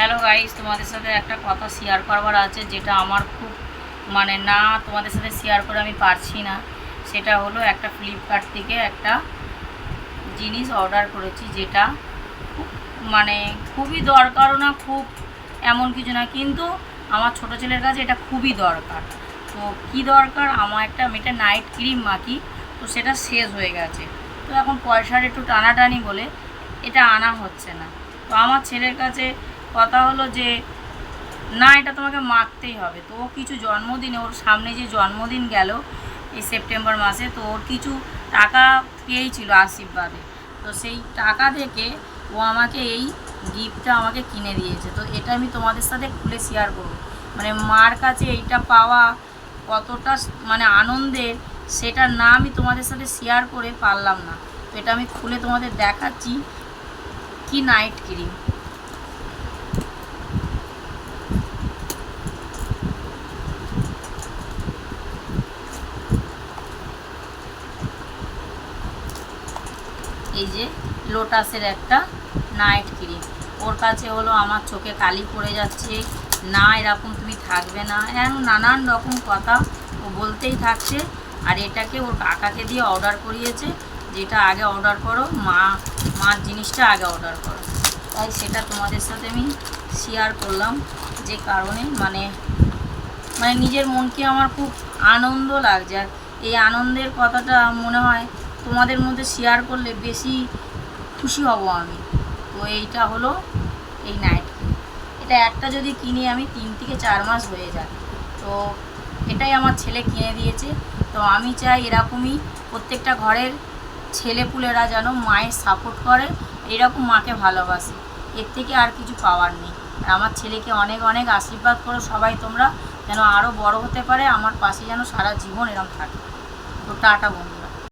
Hello guys তোমাদের সাথে একটা কথা শেয়ার করবার আছে, যেটা আমার খুব মানে না তোমাদের সাথে শেয়ার করে আমি পারছি না। সেটা হলো একটা ফ্লিপকার্ট থেকে একটা জিনিস অর্ডার করেছি, যেটা মানে খুবই দরকারও না, খুব এমন কিছু না, কিন্তু আমার ছোট ছেলের কাছে এটা খুবই দরকার। তো কি দরকার? আমার একটা মেয়েটা নাইট ক্রিম মাখি তো সেটা শেষ হয়ে গেছে। তো এখন পয়সার একটু টানাটানি বলে এটা আনা হচ্ছে না। তো আমার ছেলের কাছে কথা হলো যে, না, এটা তোমাকে মাখতেই হবে। তো ও কিছু জন্মদিনে, ওর সামনে যে জন্মদিন গেল এই সেপ্টেম্বর মাসে, তো ওর কিছু টাকা পেয়েছিল আশীর্বাদে। তো সেই টাকা থেকে ও আমাকে এই গিফটটা আমাকে কিনে দিয়েছে। তো এটা আমি তোমাদের সাথে খুলে শেয়ার করব। মানে মার কাছে এইটা পাওয়া কতটা মানে আনন্দের সেটা না আমি তোমাদের সাথে শেয়ার করে পারলাম না। তো এটা আমি খুলে তোমাদের দেখাচ্ছি কি নাইট ক্রিম এই যে লোটাসের একটা নাইট ক্রিম। ওর কাছে হলো আমার চোখে কালি পড়ে যাচ্ছে। না, এরকম তুমি থাকবে না। এরকম নানান রকম কথা ও বলতেই থাকছে। আর এটাকে ওর কাকাকে দিয়ে অর্ডার করিয়েছে। যেটা আগে অর্ডার করো, মা, মার জিনিসটা আগে অর্ডার করো। তাই সেটা তোমাদের সাথে আমি শেয়ার করলাম যে কারণে মানে মানে নিজের মনকে আমার খুব আনন্দ লাগছে। আর এই আনন্দের কথাটা মনে হয় তোমাদের মধ্যে শেয়ার করলে বেশি খুশি হব আমি। তো এইটা হলো এই নাইট এটা একটা যদি কিনি আমি, তিন থেকে চার মাস হয়ে যায়। তো এটাই আমার ছেলে কিনে দিয়েছে। তো আমি চাই এরকমই প্রত্যেকটা ঘরের ছেলেপুলেরা যেন মায়ের সাপোর্ট করে, এরকম মাকে ভালোবাসে। এর থেকে আর কিছু পাওয়ার নেই। আর আমার ছেলেকে অনেক অনেক আশীর্বাদ করো সবাই তোমরা, যেন আরও বড় হতে পারে, আমার পাশে যেন সারা জীবন এরকম থাকে। তো টাটা বন্ধু।